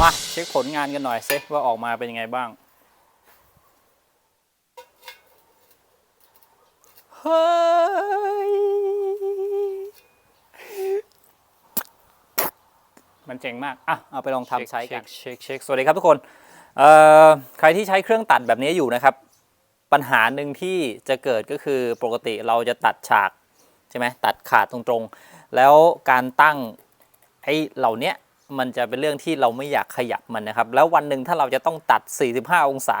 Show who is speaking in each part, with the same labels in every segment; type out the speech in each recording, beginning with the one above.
Speaker 1: มาเช็คผลงานกันหน่อยซิว่าออกมาเป็นยังไงบ้าง เฮ้ย มันเจ๋งมาก อะ เอาไปลองทำใช้กัน เช็คเช็คสวัสดีครับทุกคน เอ่อ ใครที่ใช้เครื่องตัดแบบนี้อยู่นะครับ ปัญหาหนึ่งที่จะเกิดก็คือปกติเราจะตัดฉาก ใช่ไหมตัดขาดตรงๆ แล้วการตั้งไอ้เหล่าเนี้ย มันจะเป็นเรื่องที่เราไม่อยากขยับมันนะครับ แล้ววันหนึ่งถ้าเราจะต้องตัด 45 องศา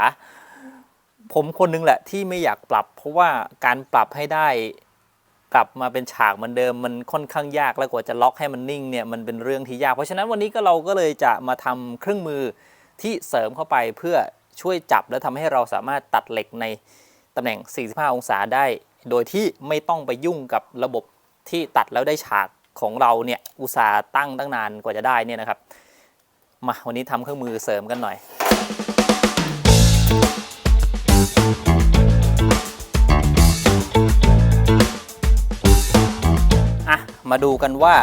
Speaker 1: ผมคนนึงแหละที่ไม่อยากปรับ เพราะว่าการปรับให้ได้กลับมาเป็นฉากเหมือนเดิมมันค่อนข้างยากแล้วกว่าจะล็อกให้มันนิ่งเนี่ยมันเป็นเรื่องที่ยาก เพราะฉะนั้นวันนี้ก็เราก็เลยจะมาทำเครื่องมือที่เสริมเข้าไปเพื่อช่วยจับและทำให้เราสามารถตัดเหล็กในตำแหน่ง 45 องศาได้ โดยที่ไม่ต้องไปยุ่งกับระบบที่ตัดแล้วได้ฉาก ของเราเนี่ยอุตสาห์ตั้งตั้งนานกว่าจะได้เนี่ยนะครับ มาวันนี้ทำเครื่องมือเสริมกันหน่อยอะมาดูกันว่า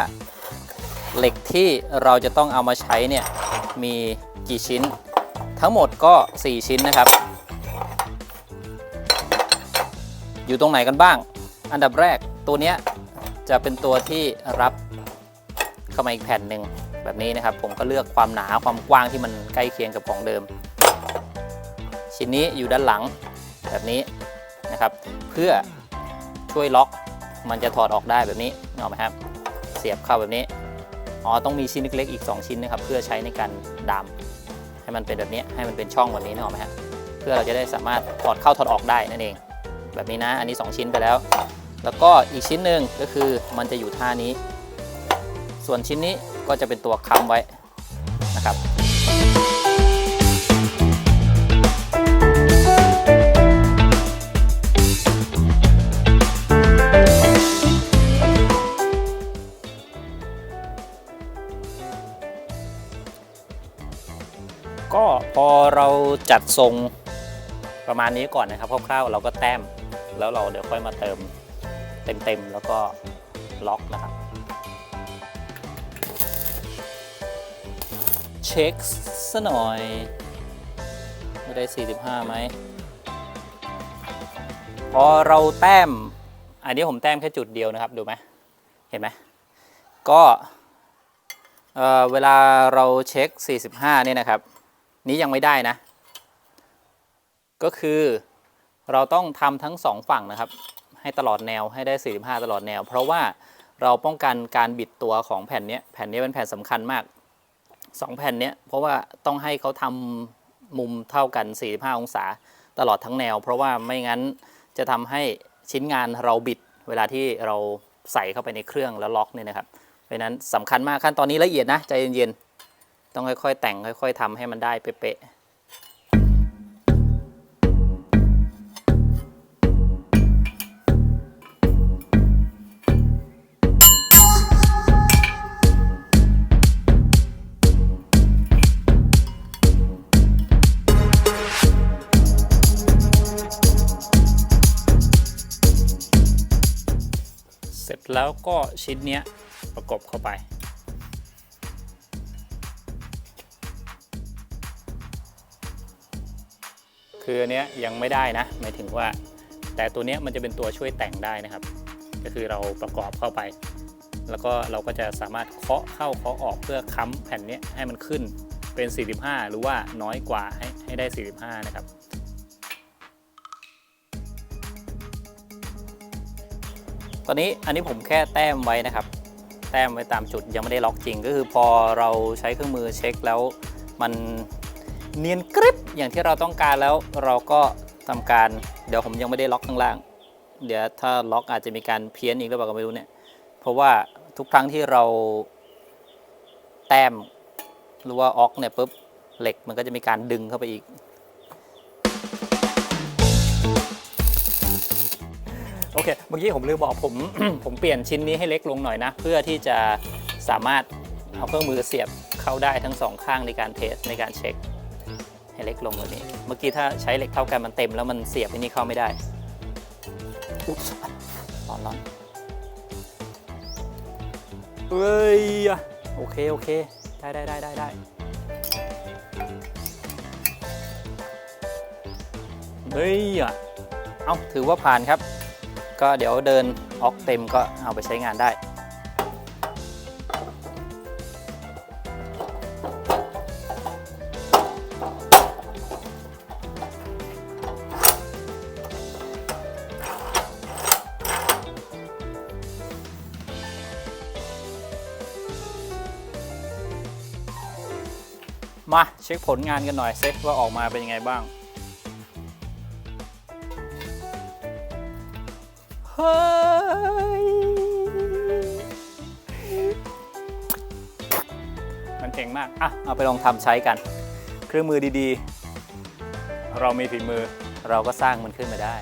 Speaker 1: เหล็กที่เราจะต้องเอามาใช้เนี่ยมีกี่ชิ้น ทั้งหมดก็ 4 ชิ้นนะครับ อยู่ตรงไหนกันบ้าง อันดับแรกตัวเนี้ย จะเป็นตัวที่รับเข้ามาอีกแผ่นหนึ่งแบบนี้นะครับ ผมก็เลือกความหนาความกว้างที่มันใกล้เคียงกับของเดิม ชิ้นนี้อยู่ด้านหลังแบบนี้นะครับ เพื่อช่วยล็อกมันจะถอดออกได้แบบนี้นึกออกไหมครับ เสียบเข้าแบบนี้อ๋อต้องมีชิ้นเล็กๆอีก 2 ชิ้นนะครับ เพื่อใช้ในการดามให้มันเป็นแบบนี้ให้มันเป็นช่องแบบนี้นึกออกไหมครับเพื่อเราจะได้สามารถถอดเข้าถอดออกได้นั่นเอง แบบนี้นะ อันนี้ 2 ชิ้นไปแล้ว แล้วก็อีกชิ้นหนึ่งก็คือมันจะอยู่ท่านี้ ส่วนชิ้นนี้ก็จะเป็นตัวค้ำไว้นะครับ ก็พอเราจัดทรงประมาณนี้ก่อนนะครับคร่าวๆเราก็แต้มแล้วเราเดี๋ยวค่อยมาเติม เต็มๆ แล้วก็ล็อกนะครับ เช็คซะหน่อย ไม่ได้ 45ไหมพอเราแต้ม อันนี้ผมแต้มแค่จุดเดียวนะครับ ดูไหมเห็นไหมก็เเวลาเราเช็ค 45เนี่ยนะครับ นี้ยังไม่ได้นะ ก็คือเราต้องทำทั้งสองฝั่งนะครับ ให้ตลอดแนวให้ได้ 45 ตลอดแนว เพราะว่าเราป้องกันการบิดตัวของแผ่นนี้แผ่นนี้เป็นแผ่นสำคัญมาก 2 แผ่นนี้เพราะว่าต้องให้เขาทำมุมเท่ากัน 45 องศาตลอดทั้งแนว เพราะว่าไม่งั้นจะทำให้ชิ้นงานเราบิดเวลาที่เราใส่เข้าไปในเครื่องแล้วล็อกเนี่ยนะครับเพราะนั้นสำคัญมากขั้นตอนนี้ละเอียดนะใจเย็นๆต้องค่อยๆแต่งค่อย ๆทำให้มันได้เป๊ะๆ สร็จแล้วก็ชิ้นเนี้ยประกบเข้าไป คืออันเนี้ยยังไม่ได้นะหมายถึงว่า แต่ตัวเนี้ยมันจะเป็นตัวช่วยแต่งได้นะครับ ก็คือเราประกอบเข้าไป แล้วก็เราก็จะสามารถเคาะเข้าเคาะออกเพื่อค้ำแผ่นเนี้ยให้มันขึ้นเป็น 45 หรือว่าน้อยกว่าให้ให้ได้ 45 นะครับ ตอนนี้อันนี้ผมแค่แต้มไว้นะครับ แต้มไว้ตามจุดยังไม่ได้ล็อกจริง ก็คือพอเราใช้เครื่องมือเช็คแล้ว มันเนียนกริบอย่างที่เราต้องการแล้วเราก็ทำการ เดี๋ยวผมยังไม่ได้ล็อกข้างล่าง เดี๋ยวถ้าล็อกอาจจะมีการเพี้ยนอีกหรือเปล่าก็ไม่รู้เนี่ย เพราะว่าทุกครั้งที่เราแต้มหรือว่าออกเนี่ยปุ๊บเหล็กมันก็จะมีการดึงเข้าไปอีก โอเคเมื่อกี้ผมลืมบอกผม ผมเปลี่ยนชิ้นนี้ให้เล็กลงหน่อยนะ เพื่อที่จะสามารถเอาเครื่องมือเสียบเข้าได้ทั้งสองข้างในการเทสในการเช็ค ให้เล็กลงแบบนี้ เมื่อกี้ถ้าใช้เหล็กเท่ากันมันเต็มแล้วมันเสียบอันนี้เข้าไม่ได้อุ๊บร้อนร้อนเฮ้ยโอเคโอเคได้ได้ได้ได้ได้เฮ้ยอะเอาถือว่าผ่านครับ ก็เดี๋ยวเดินออกเต็มก็เอาไปใช้งานได้ มาเช็คผลงานกันหน่อยเซ็ว่าออกมาเป็นยังไงบ้าง ยมันเก่งมาก อะ เอาไปลองทำใช้กัน เครื่องมือดีๆ เรามีฝีมือ เราก็สร้างมันขึ้นมาได้